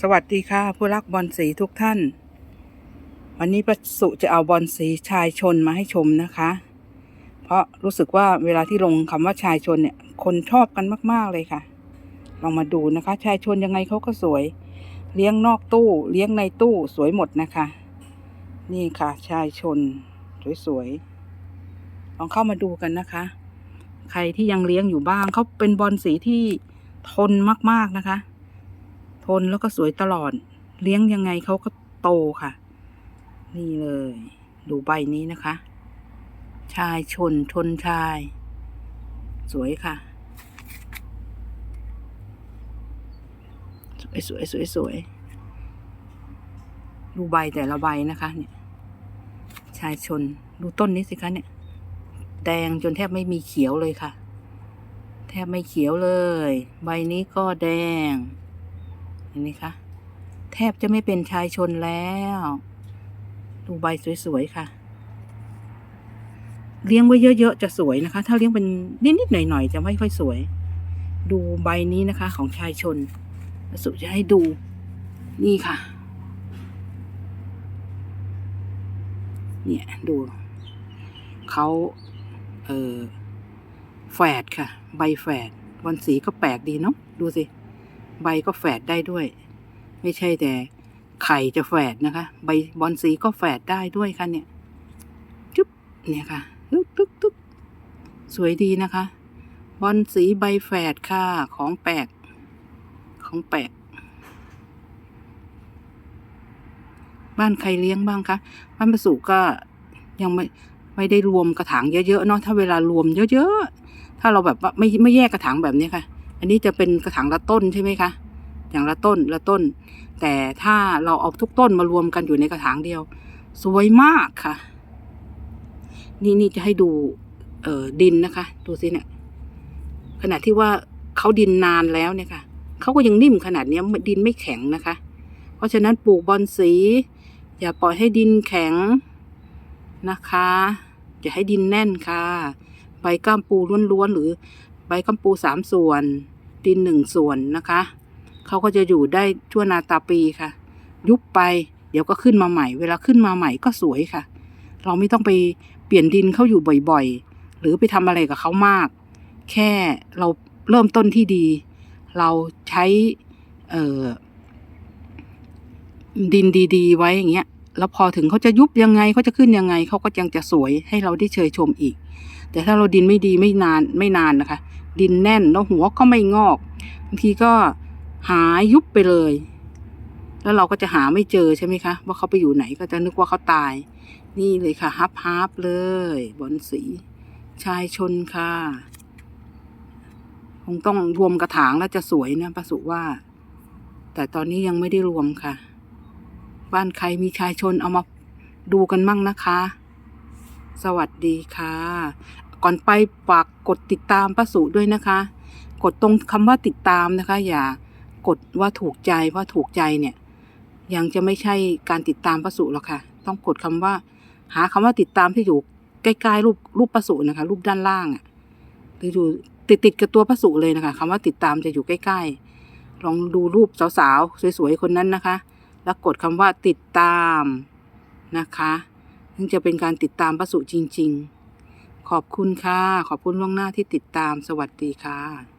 สวัสดีค่ะ ผู้รักบอลสีทุกท่าน วันนี้ประสุจะเอาบอลสีชายชนมาให้ชมนะคะ เพราะรู้สึกว่าเวลาที่ลงคำว่าชายชนเนี่ย คนชอบกันมาก ๆ เลยค่ะ ลองมาดูนะคะ ชายชนยังไงเขาก็สวย เลี้ยงนอกตู้ เลี้ยงในตู้สวยหมดนะคะ นี่ค่ะ ชายชน สวยๆลองเข้ามาดูกันนะคะ ใครที่ยังเลี้ยงอยู่บ้างเขาเป็นบอลสีที่ทนมาก ๆนะคะ ทนแล้วก็สวยตลอด เลี้ยงยังไงเขาก็โตค่ะ นี่เลย ดูใบนี้นะคะ ชายชนชนชาย สวยค่ะ สวยสวยสวยสวยดูใบแต่ละใบนะคะ เนี่ย ชายชนดูต้นนี้สิคะเนี่ย แดงจนแทบไม่มีเขียวเลยค่ะ แทบไม่เขียวเลย ใบนี้ก็แดง เห็นไหมคะ แทบจะไม่เป็นชายชนแล้ว ดูใบสวยๆค่ะ เลี้ยงไว้เยอะๆจะสวยนะคะ ถ้าเลี้ยงเป็นนิดๆหน่อยๆจะไม่ค่อยสวย ดูใบนี้นะคะ ของชายชนสุจะให้ดู นี่ค่ะ เนี่ยดูเขาเออแฝดค่ะ ใบแฝดวันสีก็แปลกดีเนาะดูสิ ใบก็แฝดได้ด้วย ไม่ใช่แต่ไข่จะแฝดนะคะ ใบบอลสีก็แฝดได้ด้วยค่ะเนี่ยจุ๊บเนี่ยค่ะตึ๊กตึ๊กตึ๊กสวยดีนะคะ บอลสีใบแฝดค่ะของแปลกของแปลกบ้านใครเลี้ยงบ้างคะบ้านประสูก็ยังไม่ไม่ได้รวมกระถางเยอะๆเนาะถ้าเวลารวมเยอะๆถ้าเราแบบว่าไม่ไม่แยกกระถางแบบนี้ค่ะ อันนี้จะเป็นกระถางละต้นใช่ไหมคะ อย่างละต้นละต้น แต่ถ้าเราเอาทุกต้นมารวมกันอยู่ในกระถางเดียว สวยมากค่ะ นี่นี่จะให้ดูเอ่อดินนะคะ ดูสิเนี่ยขณะที่ว่าเขาดินนานแล้วเนี่ยค่ะเขาก็ยังนิ่มขนาดนี้ดินไม่แข็งนะคะ เพราะฉะนั้นปลูกบอนสี อย่าปล่อยให้ดินแข็งนะคะอย่าให้ดินแน่นค่ะ ใบก้ามปูล้วนๆหรือใบก้ามปูสามส่วน ดินหนึ่งส่วนนะคะเขาก็จะอยู่ได้ชั่วนาตาปีค่ะ ยุบไปเดี๋ยวก็ขึ้นมาใหม่ เวลาขึ้นมาใหม่ก็สวยค่ะ เราไม่ต้องไปเปลี่ยนดินเขาอยู่บ่อยๆ หรือไปทำอะไรกับเขามาก แค่เราเริ่มต้นที่ดี เราใช้เดินดีๆ ไว้อย่างเงี้ยแล้วพอถึงเขาจะยุบยังไงเขาจะขึ้นยังไงเขาก็ยังจะสวยให้เราได้เชยชมอีก แต่ถ้าเราดินไม่ดีไม่นานไม่นานนะคะ ดินแน่นแล้วหัวก็ไม่งอกบางทีก็หายยุบไปเลย แล้วเราก็จะหาไม่เจอใช่ไหมคะ ว่าเขาไปอยู่ไหนก็จะนึกว่าเขาตาย นี่เลยค่ะฮับฮับเลยบอนสี ชายชนค่ะ คงต้องรวมกระถางแล้วจะสวยนะประสุว่า แต่ตอนนี้ยังไม่ได้รวมค่ะ บ้านใครมีชายชนเอามาดูกันมั่งนะคะ สวัสดีค่ะ ก่อนไปฝากกดติดตามป้าสุด้วยนะคะ กดตรงคำว่าติดตามนะคะ อย่ากดว่าถูกใจเพราะถูกใจเนี่ยยังจะไม่ใช่การติดตามป้าสุหรอกค่ะ ต้องกดคำว่า หาคำว่าติดตามที่อยู่ใกล้ๆรูปรูปป้าสุนะคะ รูปด้านล่างอะ่ะหรืออยู่ติดติดๆกับตัวป้าสุเลยนะคะคำว่าติดตามจะอยู่ใกล้ๆ ลองดูรูปสาวๆ สวยๆ คนนั้นนะคะ แล้วกดคำว่าติดตามนะคะถึงจะเป็นการติดตามป้าสุจริง ๆ ขอบคุณค่ะ ขอบคุณล่วงหน้าที่ติดตาม สวัสดีค่ะ